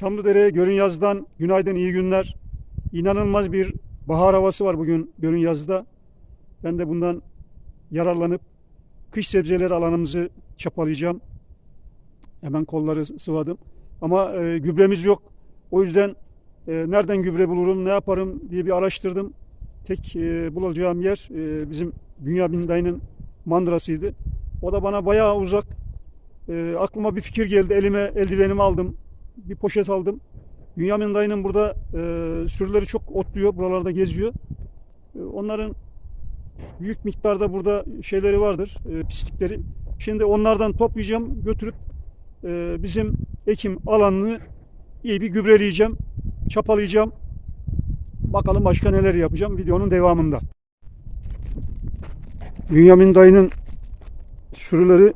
Çamlıdere Görünyaz'dan günaydın, iyi günler. İnanılmaz bir bahar havası var bugün Görünyaz'da. Ben de bundan yararlanıp kış sebzeleri alanımızı çapalayacağım. Hemen kolları sıvadım. Ama e, gübremiz yok. O yüzden e, nereden gübre bulurum, ne yaparım diye bir araştırdım. Tek e, bulacağım yer e, bizim Bünyamin dayının mandırasıydı. O da bana bayağı uzak. E, aklıma bir fikir geldi. Elime eldivenimi aldım. Bir poşet aldım. Bünyamin dayının burada e, sürüleri çok otluyor. Buralarda geziyor. E, onların büyük miktarda burada şeyleri vardır. E, pislikleri. Şimdi onlardan toplayacağım. Götürüp e, bizim ekim alanını iyi bir gübreleyeceğim. Çapalayacağım. Bakalım başka neler yapacağım videonun devamında. Bünyamin dayının sürüleri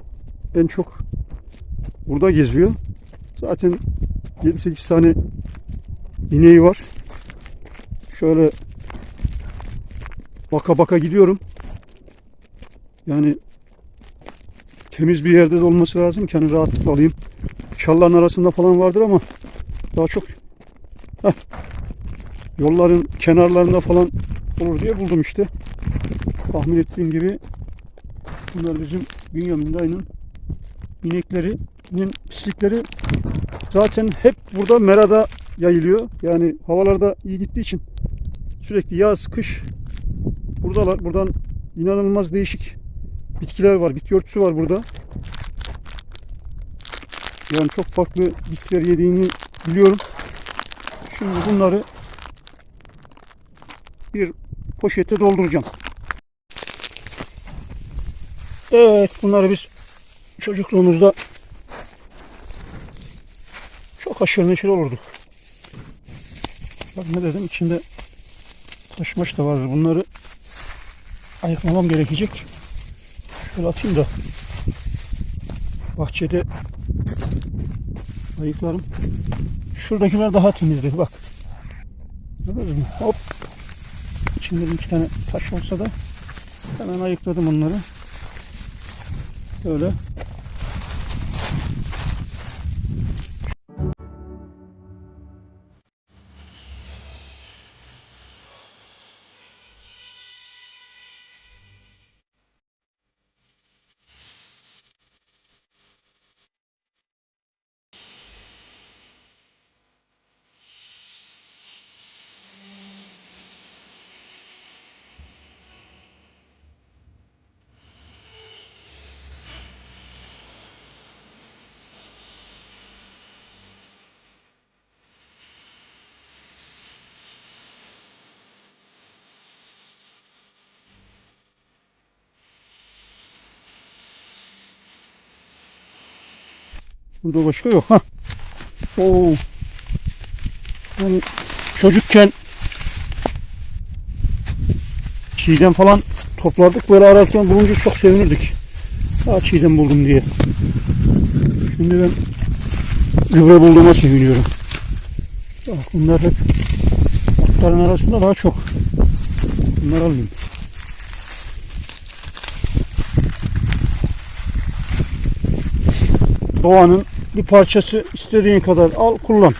en çok burada geziyor. Zaten 7-8 tane ineği var. Şöyle baka baka gidiyorum. Yani temiz bir yerde de olması lazım ki hani alayım. Çalların arasında falan vardır ama daha çok heh, yolların kenarlarında falan olur diye buldum işte. Tahmin ettiğim gibi bunlar bizim Bünyamin dayının ineklerinin pislikleri zaten hep burada merada yayılıyor. Yani havalarda iyi gittiği için sürekli yaz, kış buradalar. Buradan inanılmaz değişik bitkiler var. Bitki örtüsü var burada. Yani çok farklı bitkiler yediğini biliyorum. Şimdi bunları bir poşete dolduracağım. Evet bunları biz çocukluğumuzda çok aşırı neşeli olurduk. Bak ne dedim içinde taşmaş da vardır. Bunları ayıklamam gerekecek. Şöyle atayım da bahçede ayıklarım. Şuradakiler daha temizdir bak. Gördünüz mü? Hop. İçinde iki tane taş olsa da hemen ayıkladım onları. Böyle. Burada başka yok. ha. Oo. Yani çocukken çiğdem falan toplardık. Böyle ararken bulunca çok sevinirdik. Daha çiğdem buldum diye. Şimdi ben gübre bulduğuma seviniyorum. Bak bunlar hep otların arasında daha çok. Bunları alayım. Doğanın bir parçası istediğin kadar al kullan.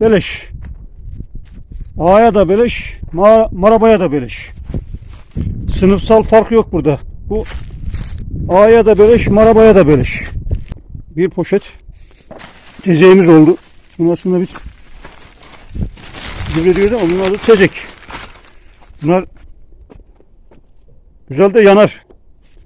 Beleş. A'ya da beleş, ma marabaya da beleş. Sınıfsal fark yok burada. Bu A'ya da beleş, marabaya da beleş. Bir poşet tezeğimiz oldu. Bunu aslında biz gübre diyoruz ama bunun adı tezek. Bunlar güzel de yanar.